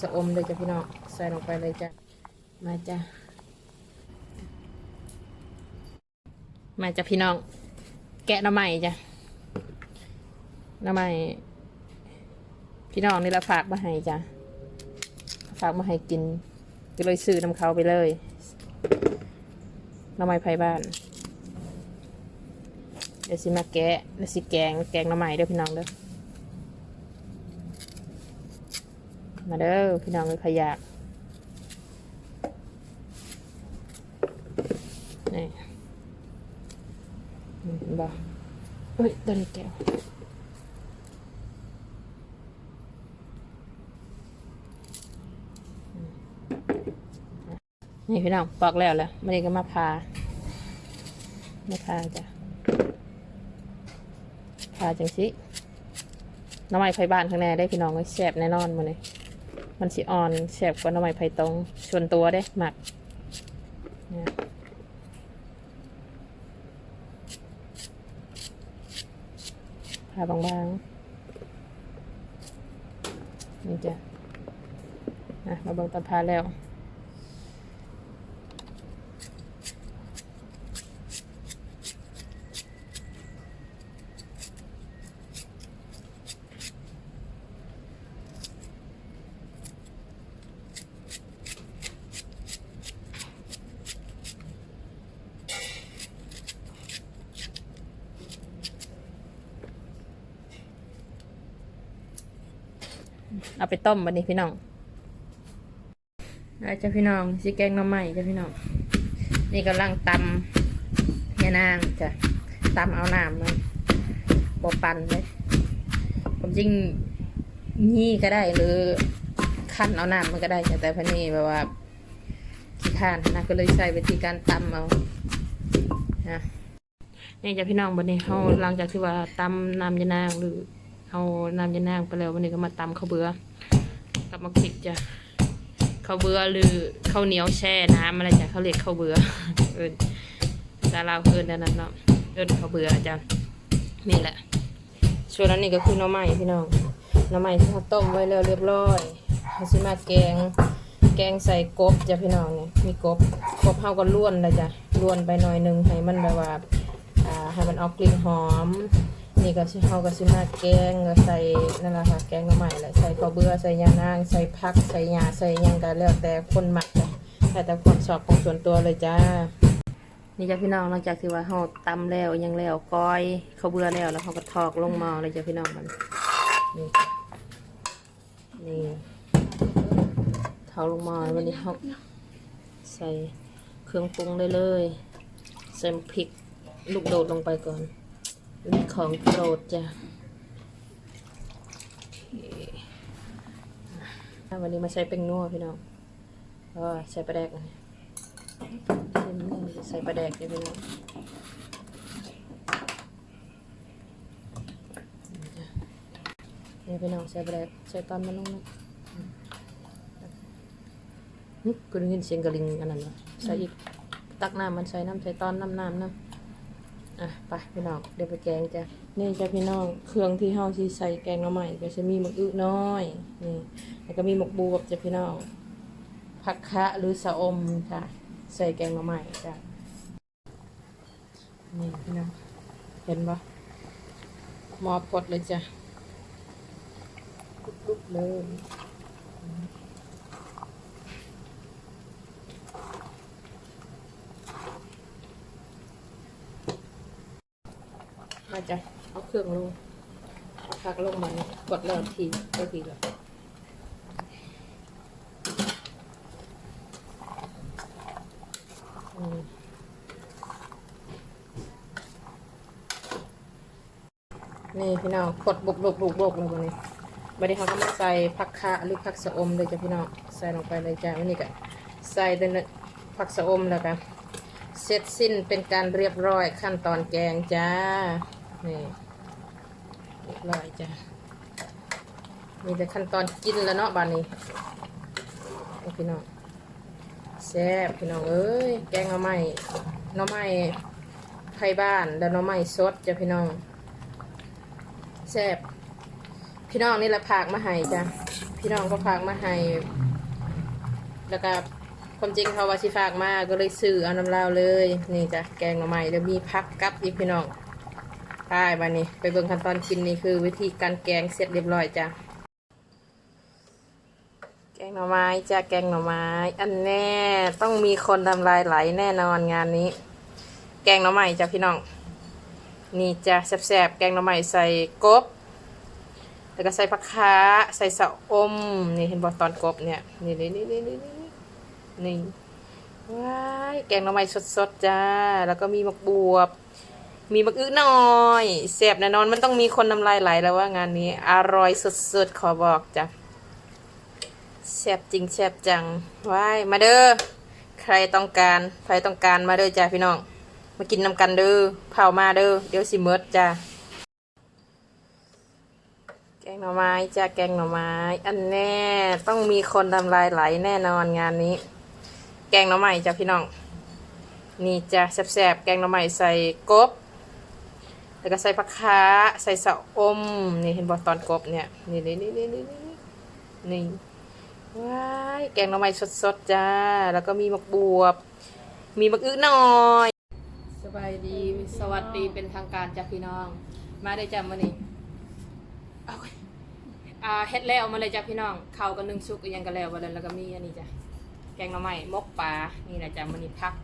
สะอมเลยจ้ะพี่น้องใส่ลงไปเลยจ้ะมาจ้ะมาจ้ะพี่น้อง แกะหน่อไม้จ้ะหน่อไม้พี่น้องนี่ละฝากมาให้จ้ะฝากมาให้กินก็เลยซื้อนำเขาไปเลยหน่อไม้ไผ่บ้านเดี๋ยวสิมาแกะเดี๋ยวสิแกงแกงหน่อไม้เด้อพี่น้องเด้อ มาเด้อพี่น้องเลยขยากนี่นี่เห็นบ่เฮ้ยตัวนี้แก้วนี่พี่น้องปอกแล้วแหละมันนี้ก็มาพามาพาจ้ะพาจังสิน้ำไม้ไฟบ้านข้างในได้พี่น้องเลยแซ่บแน่นอนมาเลย มันสิอ่อนแสบกว่าหน้ำไม้ไผ่ตรงชวนตัวได้หมักเนี่ยพาบางๆ นี่จ้ะอะมาเบิ่งตอนพาแล้ว เอาไปต้มบันนี้พี่น้องได้จ้ะพี่น้องสิแกงน้ำใหม่จ้ะพี่น้อง นี่กำลังตำยานางจ้ะตำเอาน้ำมันบปั่นเลยผมจริงนี่ก็ได้หรือขั้นเอาน้ำมันก็ได้แต่พันนี้แบบว่าขี้ข้านนะก็เลยใช้วิธีการตำเอานะนี่จ้ะพี่น้องบันนี้เขาหลังจากที่ว่าตำน้ำยานางหรือ เอาน้ำยานางไปแล้ววันนี้ก็มาตำข้าวเบือกับมะขิดจ้ะข้าวเบือหรือข้าวเหนียวแช่น้ำอะไรจ้ะเขาเรียกข้าวเบือเอินซาลาเอินนั่นน่ะเนาะเอินข้าวเบือจ้ะนี่แหละส่วนนั้นนี่ก็คือน้ำไม้พี่น้องน้ำไม้ที่เขาต้มไว้แล้วเรียบร้อยเขาสิมาแกง แกงใส่กบจ้ะพี่น้องเนี่ยมีกบกบเฮาก็ล้วนเลยจ้ะล้วนไปหน่อยหนึงให้มันแบบว่าให้มันออกกลิ่นหอม นี่ก็สิเฮาก็สิมาแกงก็ใส่นั่นแหละค่ะแกงหน่อไม้แหละใส่ข้าวเบื่อใส่ยานาง ใส่ผักใส่หญ้าใส่ยังก็แล้วแต่คนหมักแต่แต่ความชอบของส่วนตัวเลยจ้า นี่จ้ะพี่น้องหลังจากที่ว่าเฮาตำแล้วยังแล้วก้อยข้าวเบื่อแล้วแล้วเฮาก็ทอกลงหม้อเลยจ้ะพี่น้องมันนี่นี่ทอกลงหม้อวันนี้เฮาใส่เครื่องปรุงได้เลยใส่พริกลูกโดดลงไปก่อน มีของโปรดจ้ะวันนี้มาใช้เป็นนัวพี่น้องก็ใส่ปลาแดกนะใส่ปลาแดกเลยพี่น้องนี่พี่น้องใส่ปลาแดกใส่ตอนมันลงนะนึกกูได้ยินเสียงกระลิงอันนั้นวะใส่อีกตักน้ำมันใส่น้ำใส่ตอนน้ำน้ำน้ำ อะไปพี่น้องเดี๋ยวไปแกงจ้ะนี่จ้ะพี่น้องเครื่องที่เฮาสิใส่แกงหน่อไม้ก็จะมีหมกอึน้อยนี่แล้วก็มีหมกบูบจ้ะพี่น้องผักคะหรือสะอมค่ะใส่แกงหน่อไม้จ้ะนี่พี่น้องเห็นปะหมอพดเลยจ้ะลุกๆเลยาจะเอาเครื่องลงเอาผักลงมากดแล้วทีได้ทีล้วอืมนี่พี่น้องกดบุกบุกบุกบุกเลยวันนี้บัดนี้เขาก็มาใส่ผักคะหรือผักสะอมเลยจ้ะพี่น้องใส่ลงไปเลยจ้ะวันนี้ก็ใส่แต่ผักสะอมแล้วกันเสร็จสิ้นเป็นการเรียบร้อยขั้นตอนแกงจ้า นี่เรียบร้อยจ้ะมีแต่ขั้นตอนกินแล้วเนาะบ้านนี้เอาพี่น้องแซ่บพี่น้องเอ้ยแกงหน่อไม้หน่อไม้ไทยบ้านแล้วหน่อไม้สดจ้ะพี่น้องแซ่บพี่น้องนี่แหละพากมาให้จ้ะพี่น้องก็พากมาให้แล้วก็ความจริงเขาว่าสิฝากมาก็เลยซื้อเอาน้ำลาวเลย นี่จ้ะแกงหน่อไม้เดี๋ยวมีพักกับอีกพี่น้อง ไปบานี้ ไปเบิ่งขั้นตอนกินนี่คือ วิธีการแกงเสร็จเรียบร้อยจ้ะ แกงหน่อไม้จ้ะแกงหน่อไม้ อันแน่ต้องมีคนทำลายไหลแน่นอนงานนี้ แกงหน่อไม้จ้ะพี่น้อง นี่จ้ะแซ่บๆแกงหน่อไม้ใส่กบ แล้วก็ใส่ผักค้าใส่สะอม นี่เห็นบอตอนกบเนี่ยนี่นี่นี่นี่นี่นี่นี่ว้ายแกงหน่อไม้สดๆจ้า แล้วก็มีมะบวบ มีมะอื้อน้อยแซ่บแน่นอนมันต้องมีคนน้ำลายไหลแล้วว่างานนี้ อร่อยสุดๆ ขอบอกจ้ะแซ่บจริงแซ่บจังว้ายมาเด้อใครต้องการใครต้องการมาเด้อจ้าพี่น้อง มากินน้ำกันเด้อเผามาเด้อเดี๋ยวสิเมิดจ้าแกงหน่อไม้จ้าแกงหน่อไม้ อันแน่ต้องมีคนทำลายไหลแน่นอนงานนี้ แกงหน่อไม้จ้าพี่น้อง นี่จ้าแซ่บๆแกงหน่อไม้ใส่กบ แล้วก็ใส่ผักคาใส่สะอม นี่เห็นบอตอนกบเนี่ย นี่นี่นี่นี่นี่นี่นี่ว้ายแกงหน่อไม้สดๆจ้า แล้วก็มีมะบวบ มีมะอื้อน้อยสบายดี สวัสดีเป็นทางการจ้าพี่น้อง มาได้จ้ามานี่เอาไว้อ่าเฮ็ดแล้วมาเลยจ้ะพี่น้องข้าวกับนึ่งซุกอิหยังก็แล้ววันนั้นแล้วก็มีอันนี้จ้ะ แกงหน่อไม้มกปลา นี่แหละจ้ะมันนี่พัก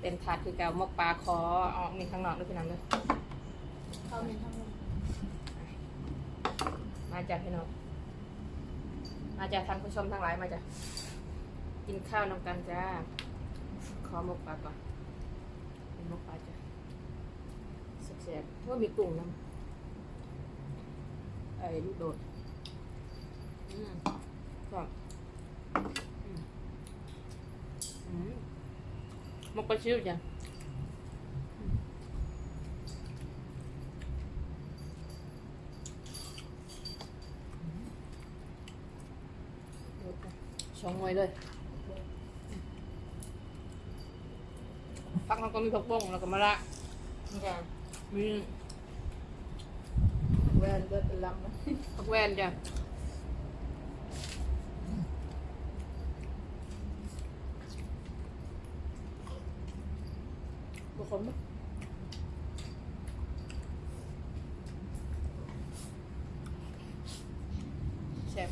เต็มถาดคือเก่ามกปลาขอออกนี่ข้างนอกด้วยพี่น้องเด้อ เข้าในทั้งหมดมาจ้ะพี่น้อง มาจ้ะท่านผู้ชมทั้งหลายมาจ้ะกินข้าวนำกันจ้า ขอมกปลาก่อนเป็นมกปลาจ้ะแซ่บๆว่าะมีกุ้งน้ำไอ้ลูกโดด อืมก็อืมอืมมกปลาชิวจ้ะอืมโดดจ้ะ สองหน่วยเลยพักเราก็มีผักบ้งแล้วก็มะระนี่จ้ะมีแวนเบิดเป็นลำนะผักแวนจ้ะบุคคลมั้ยแซ่บ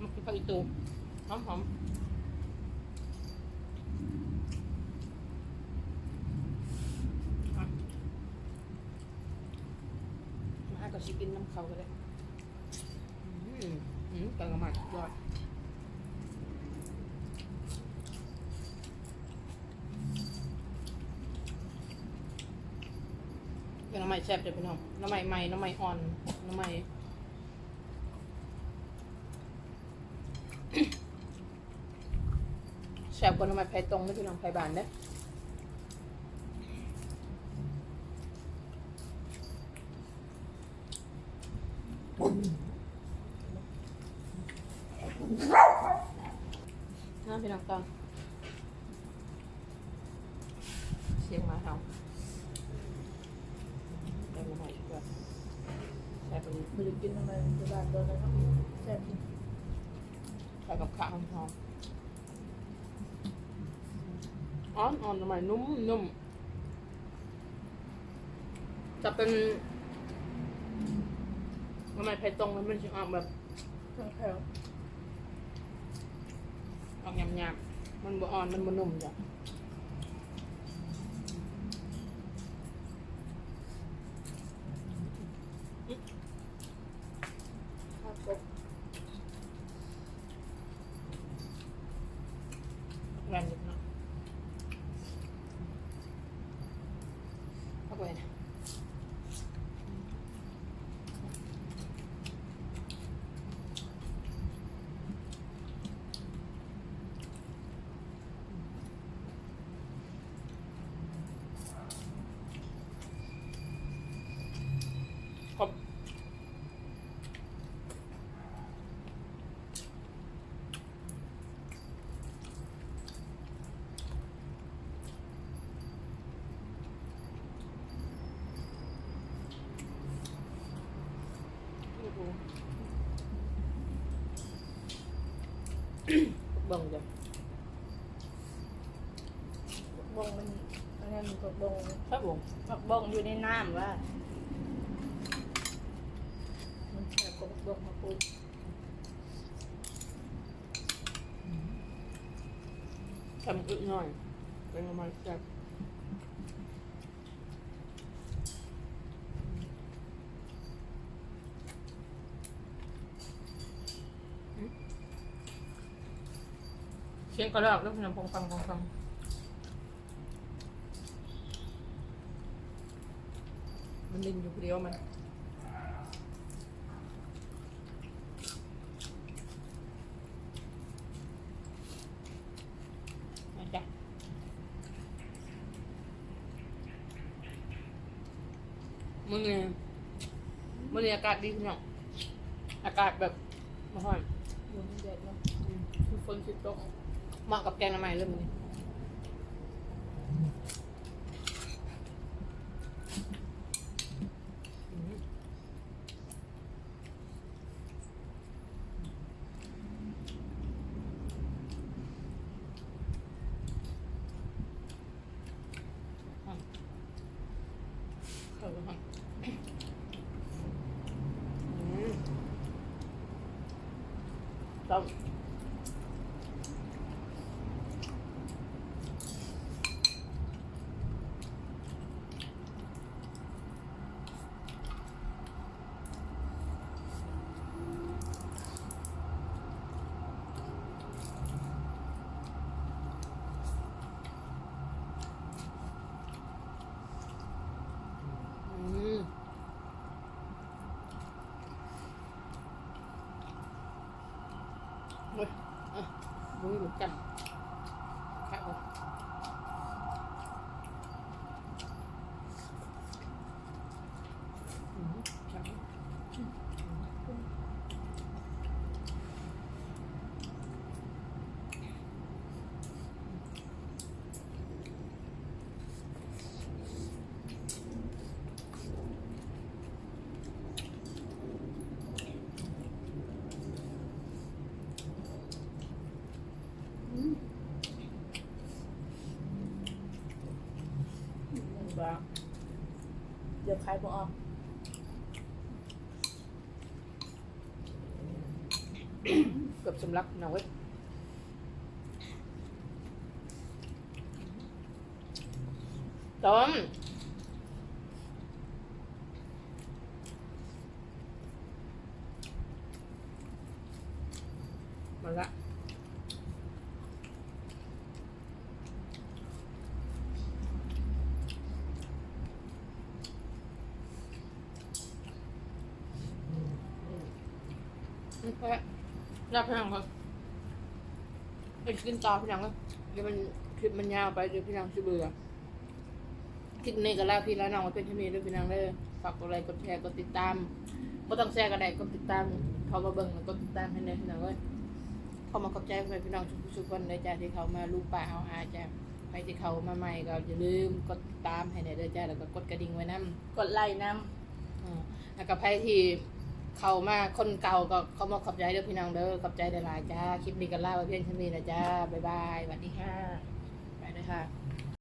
มันคื อผักอีตูหอมหอมมากับชิกินน้ำเขาก็ได้อืมอืมกันกระมัดยอดเป็นน้ำใหม่แซ่บเดี๋ยวพี่น้องน้ำใหม่ใหม่น้ำใหม่อ่อนน้ำใหม่ แซ่บกว่าน้ำใหม่ไผ่ตรงนะพี่น้องไผ่บานเด้อน้าพี่น้องต้องเสียงหมาเห่าแกงหน่อไม้แบบใส่ไปไม่ได้กินทำไมจะบานโดนแล้วครับแซ่บจริงใส่กับข้าวหอม อ่อนอ่อนหน่อไม้นุ่มนุ่มจะเป็นหน่อไม้ไผ่ตรงมันเป็นชิ้นออกแบบทั้งแถวออกยำๆมันบ่อ่อนมันบ่นุ่มจ้ะ ข้าวกบ แรงนิดเนาะเอาไปนะ เบิ่งจ้ะบงมันอันนั้นมันก็บงครับผมผักบงอยู่ในน้ำว่า มันแซ่บกว่าผักบงมาปูทำอึกหน่อย เป็นประมาณแบบ เสียงกระรอกแล้วพี่น้ำพงฟังพงฟังมันลินอยู่คนเดียวมันมาจ้ะมึงเนี่ยมึงเนี่ยอากาศดีขึ้นเนาะอากาศแบบมาห้อนอยู่ในแดดเนาะคือฝนสิตก เหมาะกับแกงน้ำมันเริ่มนี้เข้าไปห้องอืมต้มอืมเว้ยอะ บุ้ยหลุดกันครับผมอืมครับอืม บ้าเดี๋ยวขายบ่ออกเกือบสำลักนะเว้ยต้มมาละ นี่แค่รับพี่น้องครับเป็นกินต่อพี่น้องครับเดี๋ยวมันคลิปมันยาวไปเดี๋ยวพี่น้องจะเบื่อคลิปนี้ก็ลาพี่แล้วน้องไว้เป็นที่มีด้วยพี่น้องเลยฝากกดไลค์กดแชร์กดติดตามก็ต้องแชร์กันได้กดติดตามเขามาเบิ่งแล้วก็ติดตามให้ในพี่น้องเลยเขามาขอบใจเพื่อนพี่น้องทุกๆคนเลยจ้าที่เขามาลูกป่าเอาอาจ้าใครที่เขามาใหม่ก็อย่าลืมกดติดตามให้ในเด้อจ้าแล้วก็กดกระดิ่งไว้นํกดไลค์น้อ่าแล้วก็ใครที่ เขามาคนเก่าก็เขามาขอบใจเด้อพี่น้องเด้อขอบใจหลายจ้าคลิปนี้กันล่าไว้เพียงเท่านี้นะจ้าบ๊ายบายสวัสดีค่ะไปเลยค่ะ